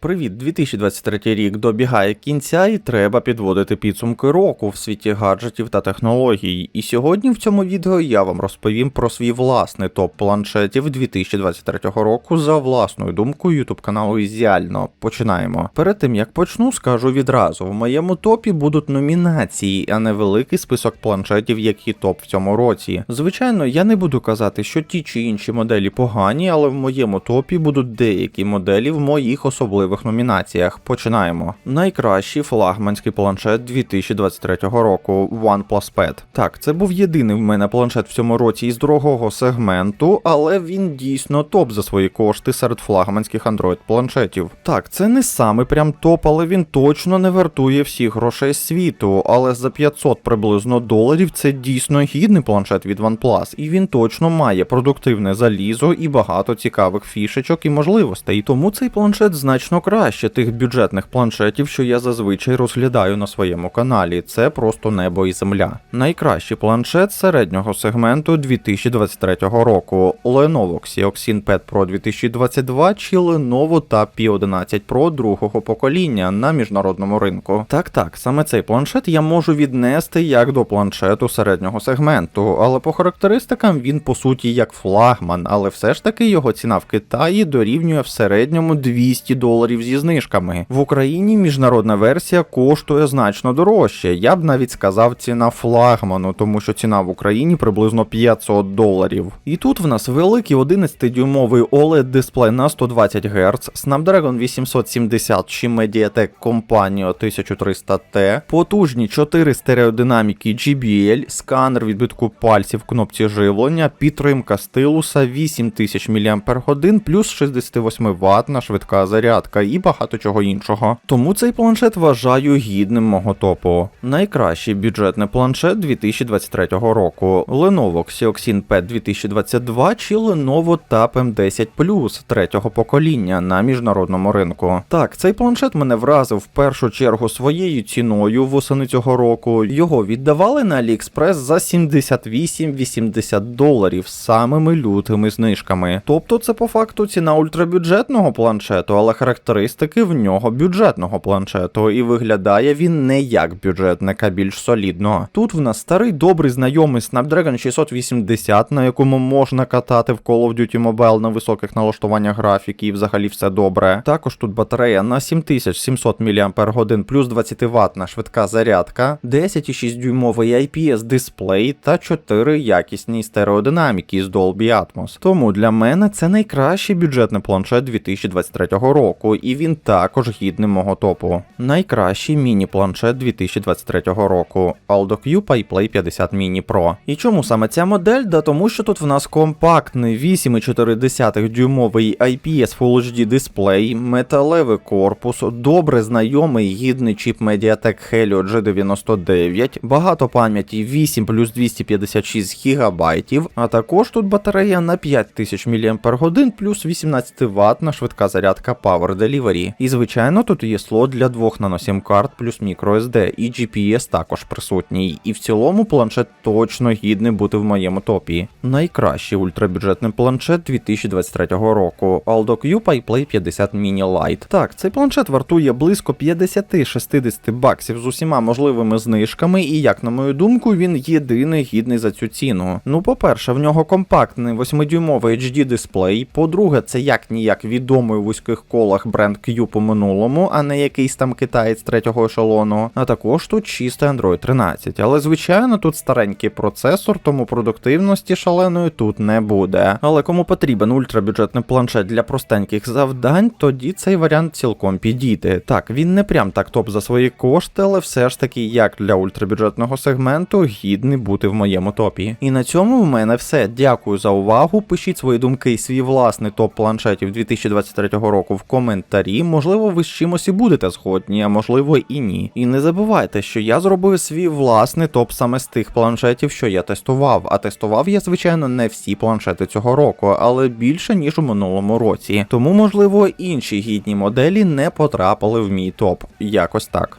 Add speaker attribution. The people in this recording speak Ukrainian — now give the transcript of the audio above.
Speaker 1: Привіт, 2023 рік добігає кінця і треба підводити підсумки року в світі гаджетів та технологій. І сьогодні в цьому відео я вам розповім про свій власний топ планшетів 2023 року за власною думкою YouTube каналу Ізіально. Починаємо. Перед тим як почну, скажу відразу: в моєму топі будуть номінації, а не великий список планшетів, які топ в цьому році. Звичайно, я не буду казати, що ті чи інші моделі погані, але в моєму топі будуть деякі моделі в моїх особливих номінаціях. Починаємо. Найкращий флагманський планшет 2023 року OnePlus Pad. Так, це був єдиний в мене планшет в цьому році із дорогого сегменту, але він дійсно топ за свої кошти серед флагманських Android планшетів. Так, це не саме прям топ, але він точно не вартує всіх грошей світу. Але за 500 приблизно доларів це дійсно гідний планшет від OnePlus, і він точно має продуктивне залізо і багато цікавих фішечок і можливостей. Тому цей планшет значно краще тих бюджетних планшетів, що я зазвичай розглядаю на своєму каналі. Це просто небо і земля. Найкращий планшет середнього сегменту 2023 року Lenovo Xeoxin Pad Pro 2022 чи Lenovo Tab P11 Pro другого покоління на міжнародному ринку. Так, так, саме цей планшет я можу віднести як до планшету середнього сегменту, але по характеристикам він по суті як флагман, але все ж таки його ціна в Китаї дорівнює в середньому 200 доларів зі знижками. В Україні міжнародна версія коштує значно дорожче. Я б навіть сказав ціна флагману, тому що ціна в Україні приблизно 500 доларів. І тут в нас великий 11-дюймовий OLED дисплей на 120 Гц, Snapdragon 870 чи Mediatek Companion 1300T, потужні 4 стереодинаміки GBL, сканер відбитку пальців кнопці живлення, підтримка стилуса 8000 мАч плюс 68 ватна швидка зарядка і багато чого іншого. Тому цей планшет вважаю гідним мого топу. Найкращий бюджетний планшет 2023 року Lenovo Xeoxin Pad 2022 чи Lenovo Tab M10 Plus третього покоління на міжнародному ринку. Так, цей планшет мене вразив в першу чергу своєю ціною восени цього року. Його віддавали на AliExpress за 78-80 доларів з самими лютими знижками. Тобто це по факту ціна ультрабюджетного планшету, але характеристики в нього бюджетного планшету, і виглядає він не як бюджетник, а більш солідно. Тут в нас старий добрий знайомий Snapdragon 680, на якому можна катати в Call of Duty Mobile на високих налаштуваннях графіки, і взагалі все добре. Також тут батарея на 7700 мАч плюс 20 ватна швидка зарядка, 10,6 дюймовий IPS дисплей та 4 якісні стереодинаміки з Dolby Atmos. Тому для мене це найкращий бюджетний планшет 2023 року, і він також гідний мого топу. Найкращий міні-планшет 2023 року Aldo Q PyPlay 50 Mini Pro. І чому саме ця модель? Да тому що тут в нас компактний 8,4 дюймовий IPS Full HD дисплей, металевий корпус, добре знайомий гідний чіп Mediatek Helio G99, багато пам'яті 8 плюс 256 ГБ, а також тут батарея на 5000 мАч плюс 18 ватна швидка зарядка Power Delivery. І звичайно, тут є слот для двох наносім карт плюс microSD, і GPS також присутній. І в цілому планшет точно гідний бути в моєму топі. Найкращий ультрабюджетний планшет 2023 року Aldo Q PyPlay 50 Mini Lite. Так, цей планшет вартує близько 50-60 баксів з усіма можливими знижками, і як на мою думку, він єдиний гідний за цю ціну. Ну, по-перше, в нього компактний 8-дюймовий HD дисплей. По-друге, це як ніяк відомий у вузьких колах бренд Q по минулому, а не якийсь там китаєць третього ешелону. А також тут чистий Android 13. Але звичайно, тут старенький процесор, тому продуктивності шаленої тут не буде. Але кому потрібен ультрабюджетний планшет для простеньких завдань, тоді цей варіант цілком підійде. Так, він не прям так топ за свої кошти, але все ж таки, як для ультрабюджетного сегменту, гідний бути в моєму топі. І на цьому в мене все. Дякую за увагу. Пишіть свої думки і свій власний топ планшетів 2023 року в коментарі. Можливо, ви з чимось і будете згодні, а можливо і ні. І не забувайте, що я зробив свій власний топ саме з тих планшетів, що я тестував. А тестував я, звичайно, не всі планшети цього року, але більше ніж у минулому році. Тому, можливо, інші гідні моделі не потрапили в мій топ. Якось так.